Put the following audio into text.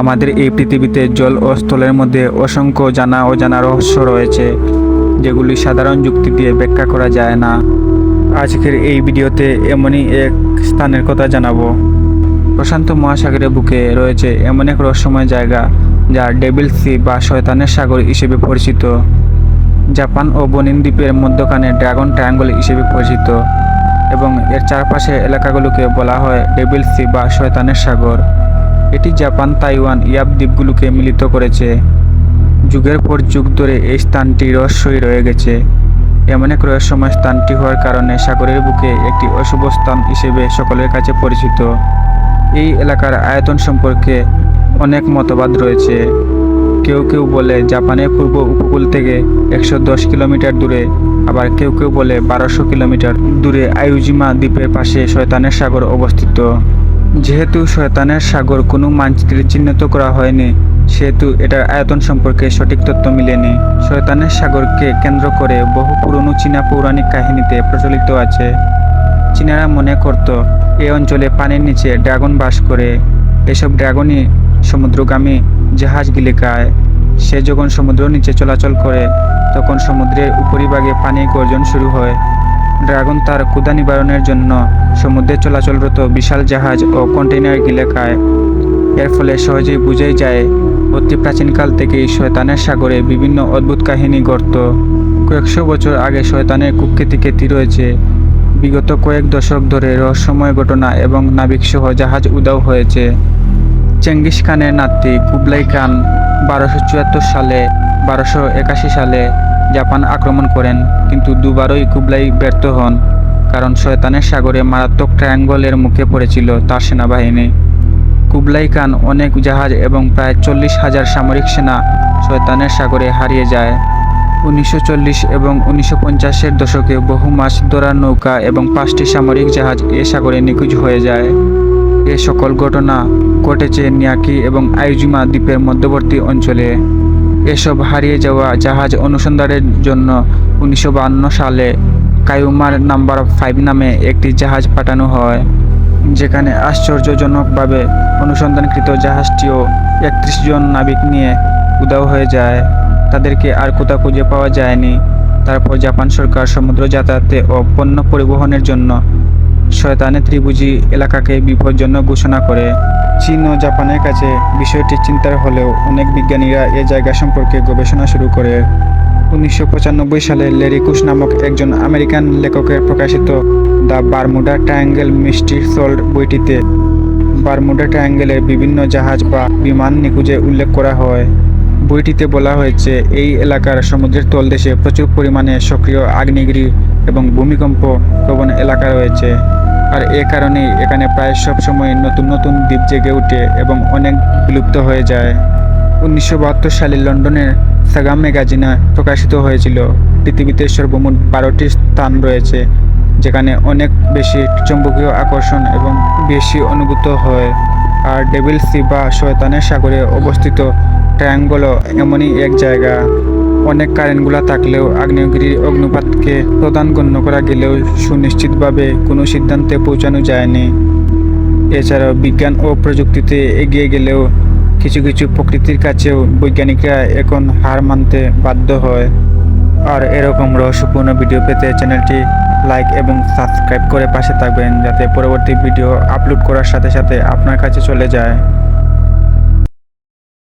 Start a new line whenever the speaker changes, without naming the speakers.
আমাদের এই পৃথিবীতে জল ও স্থলের মধ্যে অসংখ্য জানা অজানা রহস্য রয়েছে, যেগুলি সাধারণ যুক্তি দিয়ে ব্যাখ্যা করা যায় না। আজকের এই ভিডিওতে এমনই এক স্থানের কথা জানাব। প্রশান্ত মহাসাগরের বুকে রয়েছে এমন এক রহস্যময় জায়গা, যা ডেভিল সি বা শয়তানের সাগর হিসেবে পরিচিত। জাপান ও বনিন দ্বীপের মধ্যখানে ড্রাগন ট্রায়াঙ্গল হিসেবে পরিচিত এবং এর চারপাশে এলাকাগুলোকে বলা হয় ডেভিল সি বা শয়তানের সাগর। এটি জাপান, তাইওয়ান ইয়াব দ্বীপগুলোকে মিলিত করেছে। যুগের পর যুগ ধরে এই স্থানটি রহস্যই রয়ে গেছে। এমন এক রহস্যময় স্থানটি হওয়ার কারণে সাগরের বুকে একটি অশুভ স্থান হিসেবে সকলের কাছে পরিচিত। এই এলাকার আয়তন সম্পর্কে অনেক মতবাদ রয়েছে। কেউ কেউ বলে জাপানের পূর্ব উপকূল থেকে একশো দশ কিলোমিটার দূরে, আবার কেউ কেউ বলে বারোশো কিলোমিটার দূরে আয়ুজিমা দ্বীপের পাশে শয়তানের সাগর অবস্থিত। যেহেতু শয়তানের সাগর কোনো মানচিত্রে চিহ্নিত করা হয়নি, সেহেতু এটার আয়তন সম্পর্কে সঠিক তথ্য মিলেনি। শয়তানের সাগরকে কেন্দ্র করে বহু পুরনো চীনা পৌরাণিক কাহিনীতে প্রচলিত আছে। চীনারা মনে করত এই অঞ্চলে পানির নিচে ড্রাগন বাস করে। এসব ড্রাগনই সমুদ্রগামী জাহাজ গিলিকায় সে যখন সমুদ্র নিচে চলাচল করে, তখন সমুদ্রের উপরিভাগে পানি গর্জন শুরু হয়। ড্রাগন তার ক্ষুধা নিবারণের জন্য সমুদ্রে চলাচলরত বিশাল জাহাজ ও কন্টেইনার গিলেখায় এর ফলে সহজেই বুঝেই যায়, অতি প্রাচীনকাল থেকেই শয়তানের সাগরে বিভিন্ন অদ্ভুত কাহিনী ঘটত কয়েকশো বছর আগে শয়তানের কুখ্যাতি খ্যাতি রয়েছে বিগত কয়েক দশক ধরে রহস্যময় ঘটনা এবং নাবিকসহ জাহাজ উদাও হয়েছে। চেঙ্গিস খানের নাতি কুবলাই খান বারোশো চুয়াত্তর সালে, বারোশো একাশি সালে জাপান আক্রমণ করেন, কিন্তু দুবারই কুবলাই ব্যর্থ হন, কারণ শয়তানের সাগরে মারাত্মক ট্রায়াঙ্গলের মুখে পড়েছিল তার সেনাবাহিনী। কুবলাই খান অনেক জাহাজ এবং প্রায় চল্লিশ হাজার সামরিক সেনা শয়তানের সাগরে হারিয়ে যায়। উনিশশো চল্লিশ এবং উনিশশো পঞ্চাশের দশকে বহু মাছ ধরার নৌকা এবং পাঁচটি সামরিক জাহাজ এ সাগরে নিখোঁজ হয়ে যায়। এ সকল ঘটনা ঘটেছে নিয়াকি এবং আইজুমা দ্বীপের মধ্যবর্তী অঞ্চলে। এসব হারিয়ে যাওয়া জাহাজ অনুসন্ধানের জন্য উনিশশো সালে কায়ুমার নাম্বার ফাইভ নামে একটি জাহাজ পাঠানো হয়, যেখানে আশ্চর্যজনকভাবে অনুসন্ধানকৃত জাহাজটিও একত্রিশ জন নাবিক নিয়ে উদাও হয়ে যায়। তাদেরকে আর কোথাও খুঁজে পাওয়া যায়নি। তারপর জাপান সরকার সমুদ্র যাতায়াতে ও পণ্য পরিবহনের জন্য শয়তানে ত্রিভুজি এলাকাকে বিপজ্জনক ঘোষণা করে। চীন ও জাপানের কাছে বিষয়টি চিন্তার হলেও অনেক বিজ্ঞানীরা এ জায়গা সম্পর্কে গবেষণা শুরু করে। উনিশশো পঁচানব্বই লেরি লেরিকুশ নামক একজন আমেরিকান লেখকের প্রকাশিত the Bermuda Triangle mystery solved বইটিতে বারমুডা ট্রায়াঙ্গেলের বিভিন্ন জাহাজ বা বিমান নিখোঁজে উল্লেখ করা হয়। বইটিতে বলা হয়েছে, এই এলাকার সমুদ্রের তলদেশে প্রচুর পরিমাণে সক্রিয় আগ্নেয়গিরি এবং ভূমিকম্প প্রবণ এলাকা রয়েছে। আর এ কারণেই এখানে প্রায় সব সময় নতুন নতুন দ্বীপ জেগে ওঠে এবং অনেক বিলুপ্ত হয়ে যায়। উনিশশো বাহাত্তর সালে লন্ডনের সাগাম ম্যাগাজিনে প্রকাশিত হয়েছিল, পৃথিবীতে সর্বমোট বারোটি স্থান রয়েছে, যেখানে অনেক বেশি চৌম্বকীয় আকর্ষণ এবং বেশি অনুভূত হয়। আর ডেভিল সি বা শয়তানের সাগরে অবস্থিত ট্রায়াঙ্গলও এমনই এক জায়গা। অনেক কারেন্টগুলো থাকলেও আগ্নেয়গিরির অগ্নুপাতকে প্রধান গণ্য করা গেলেও সুনিশ্চিতভাবে কোনো সিদ্ধান্তে পৌঁছানো যায়নি। এছাড়াও বিজ্ঞান ও প্রযুক্তিতে এগিয়ে গেলেও কিছু কিছু প্রকৃতির কাছেও বৈজ্ঞানিকরা এখন হার মানতে বাধ্য হয়। আর এরকম রহস্যপূর্ণ ভিডিও পেতে চ্যানেলটি লাইক এবং সাবস্ক্রাইব করে পাশে থাকবেন, যাতে পরবর্তী ভিডিও আপলোড করার সাথে সাথে আপনার কাছে চলে যায়।